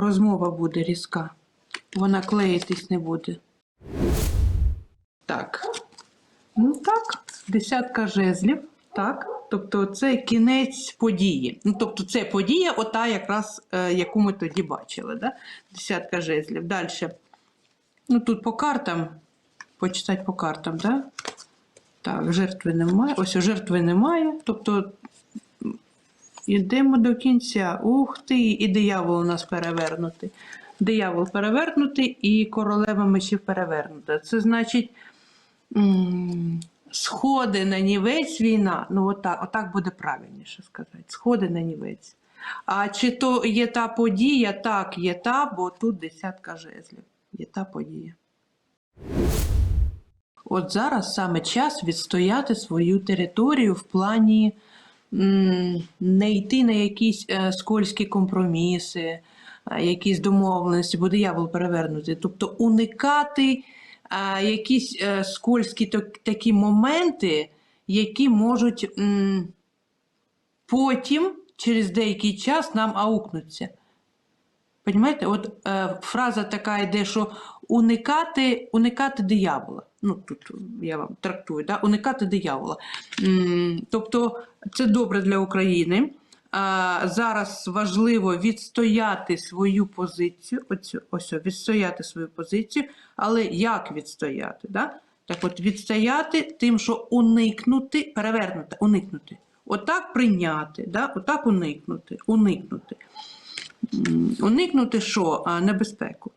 розмова буде різка. Вона клеїтись не буде. Так. Ну так, десятка жезлів. Так. Тобто це кінець події. Ну, тобто це подія, ота якраз, е, яку ми тоді бачили. Да? Десятка жезлів. Далі. Ну тут по картам. Почитати по картам, да? Так, жертви немає. Ось жертви немає. Тобто Йдемо до кінця. Ух ти, і диявол у нас перевернутий. Диявол перевернутий і королева мечів перевернута. Це значить сходи на нівець війна. Ну, отак, отак буде правильніше сказати. Сходи на нівець. А чи то є та подія? Так, є та, бо тут десятка жезлів. Є та подія. От зараз саме час відстояти свою територію в плані не йти на якісь е, скользькі компроміси, е, якісь домовленості, бо диявол перевернути. Тобто уникати е, якісь скользькі такі моменти, які можуть потім, через деякий час, нам аукнуться. Понімаєте, от е, фраза така йде, що уникати, уникати диявола. Ну, тут я вам трактую, да? уникати диявола. М, тобто це добре для України. А, зараз важливо відстояти свою позицію, оцю, ось, відстояти свою позицію, але як відстояти? Да? Так от відстояти тим, що уникнути, перевернути, уникнути. Отак прийняти, да? отак уникнути, уникнути. Уникнути що? Небезпеку.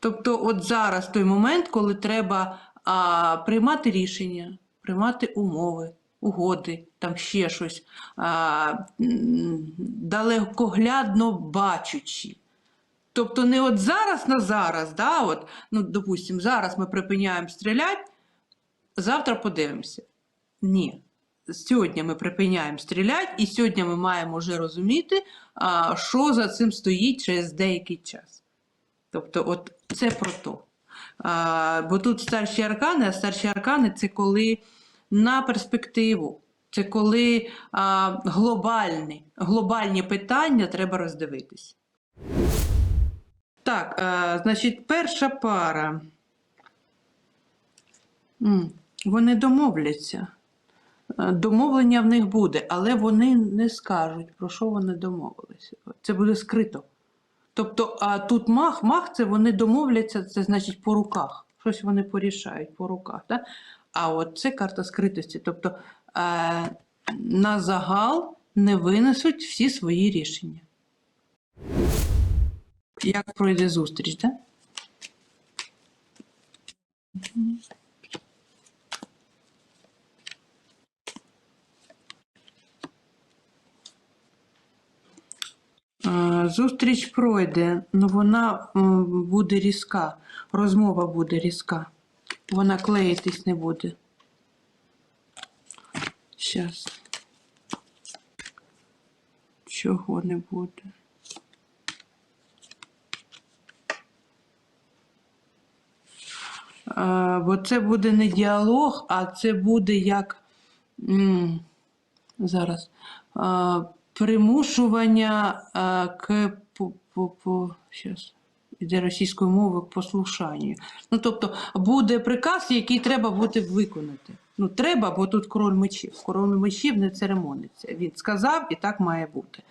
Тобто, от зараз той момент, коли треба а, приймати рішення, приймати умови, угоди, там ще щось, а, далекоглядно бачучи. Тобто не от зараз на зараз, да, от, ну, допустимо, зараз ми припиняємо стріляти, завтра подивимося. Ні. Сьогодні ми припиняємо стріляти, і сьогодні ми маємо вже розуміти, що за цим стоїть через деякий час. Тобто, от це про то. Бо тут старші аркани, а старші аркани це коли на перспективу, це коли глобальні, глобальні питання треба роздивитись. Так, значить, перша пара. Вони домовляться. Е, Домовлення в них буде, але вони не скажуть, про що вони домовилися. Це буде скрито. Тобто, а тут мах, мах це вони домовляться, це значить по руках. Щось вони порішають по руках. Да? А от це карта скритості. Тобто е, на загал не винесуть всі свої рішення. Як пройде зустріч, так? Да? Зустріч пройде, але вона буде різка, розмова буде різка. Вона клеїтись не буде. Щас. Чого не буде? Е, Бо це буде не діалог, а це буде як зараз е, примушування е, к по, по, по, щас, іде російською мовою послушанню. Ну, тобто буде приказ, який треба буде виконати. Ну, треба, бо тут король мечів. Король мечів не церемониться. Він сказав, і так має бути.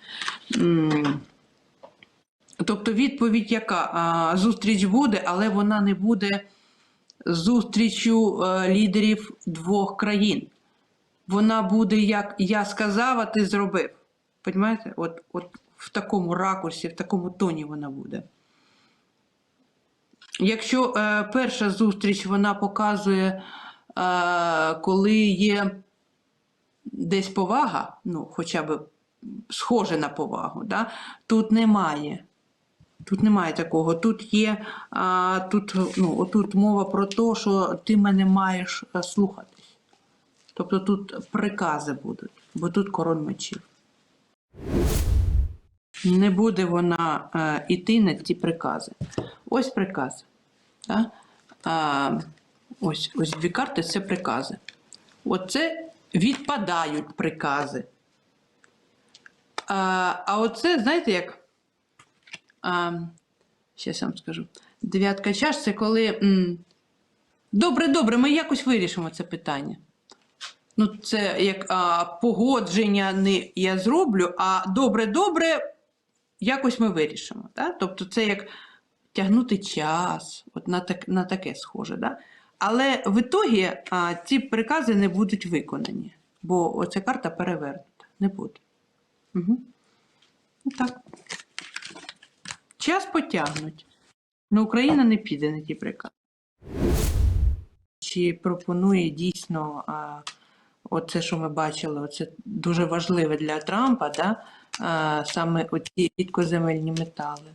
Тобто відповідь яка? Зустріч буде, але вона не буде зустрічю е, лідерів двох країн. Вона буде як я сказав, а ти зробив. Понимаєте? От, от в такому ракурсі, в такому тоні вона буде. Якщо е, перша зустріч вона показує, е, коли є десь повага, ну, хоча б схоже на повагу, да? тут немає. Тут немає такого. Тут є а, тут, ну, отут мова про те, що ти мене маєш е, слухатись. Тобто тут прикази будуть, бо тут король мечів. Не буде вона е, іти на ці прикази. Ось прикази. Да? А, ось, ось дві карти це прикази. Оце відпадають прикази. А, а оце, знаєте, як А, щас я вам скажу. Дев'ятка чаш це коли. Добре, добре, ми якось вирішимо це питання. Ну, це як а, погодження не я зроблю, а добре, добре, якось ми вирішимо. Да? Тобто це як тягнути час, от на, так, на таке схоже. Да? Але в ітогі а, ці прикази не будуть виконані, бо оця карта перевернута. Не буде. Угу. Так. Час потягнуть. Ну, Україна не піде на ті прикази. Чи пропонує дійсно а, оце, що ми бачили, оце дуже важливе для Трампа, да? а, саме оці рідкоземельні метали.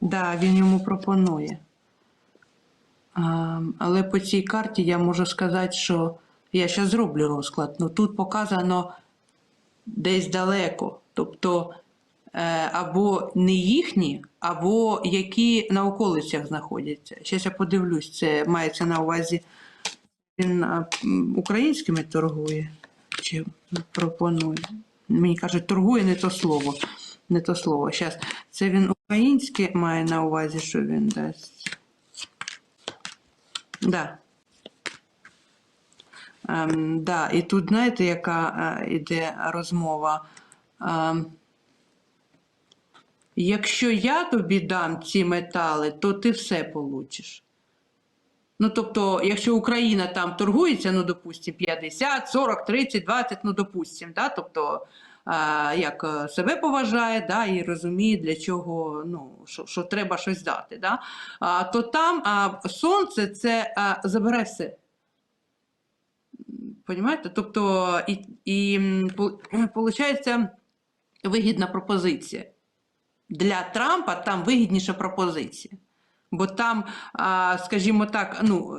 Да, він йому пропонує. А, але по цій карті я можу сказати, що я зараз зроблю розклад. Ну тут показано десь далеко. Тобто е, або не їхні, або які на околицях знаходяться. Зараз я подивлюсь, це мається на увазі. Він українськими торгує чи пропонує. Мені кажуть, торгує не то слово. Не то слово. Зараз це він українське має на увазі, що він дасть. Да. Ем, да, і тут знаєте, яка е, іде розмова? Ем, якщо я тобі дам ці метали, то ти все получиш. Ну, тобто, якщо Україна там торгується, ну, допустим, 50, 40, 30, 20, ну, допустим, да, тобто, а, як е, себе поважає, да, і розуміє, для чого, ну, що, що треба щось дати, да, а, то там а, сонце це а, забере все. Понімаєте? Тобто, і, і виходить вигідна пропозиція. Для Трампа там вигідніша пропозиція. Бо там, скажімо так, ну,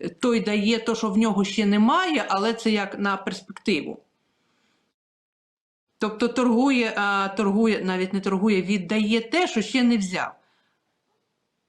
е, той дає те, що в нього ще немає, але це як на перспективу. Тобто торгує, торгує, навіть не торгує, віддає те, що ще не взяв.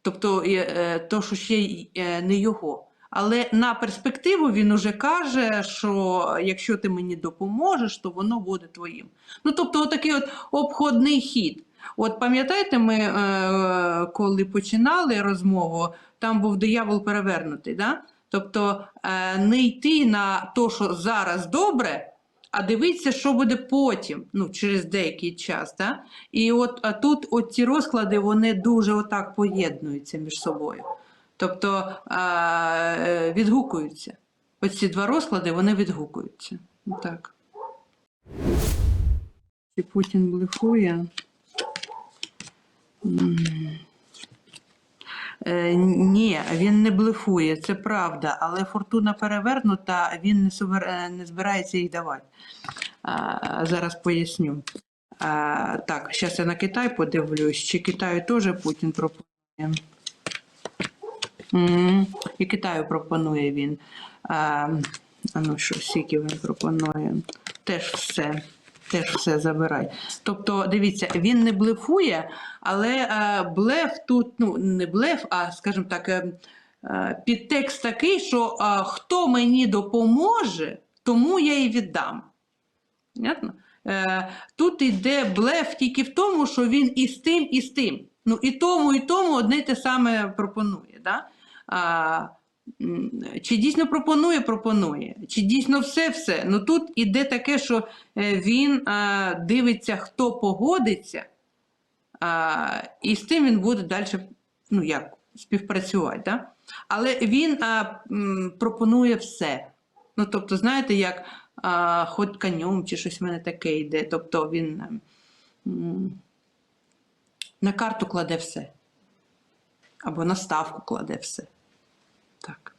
Тобто е, то, що ще е, не його. Але на перспективу він уже каже, що якщо ти мені допоможеш, то воно буде твоїм. Ну, тобто, отакий от обходний хід. От пам'ятаєте, ми е, коли починали розмову, там був диявол перевернутий. Да? Тобто е, не йти на те, що зараз добре, а дивитися, що буде потім, ну, через деякий час. Да? І от а тут от ці розклади вони дуже отак поєднуються між собою. Тобто е, відгукуються. Оці два розклади вони відгукуються. Так. Путін блефує? Е, ні, він не блефує, це правда, але фортуна перевернута, він не, сувер... е, не збирається їх давати. А, зараз поясню. А, так, зараз я на Китай подивлюсь, чи Китаю теж Путін пропонує. М, І Китаю пропонує він. А ну що, скільки він пропонує? Теж все. Теж все забирай. Тобто, дивіться, він не блефує, але е, блеф тут, ну, не блеф, а, скажімо так, е, е, підтекст такий, що хто мені допоможе, тому я і віддам. Понятно? Тут йде блеф тільки в тому, що він і з тим, і з тим. Ну, і тому, і тому одне те саме пропонує. Да? Чи дійсно пропонує, пропонує. Чи дійсно все-все. Ну тут іде таке, що е, він а, дивиться, хто погодиться, а, і з тим він буде далі ну, як, співпрацювати. Да? Але він а, м, пропонує все. Ну, тобто, знаєте, як а, хоч конем чи щось в мене таке йде. Тобто він м, на карту кладе все. Або на ставку кладе все. Так.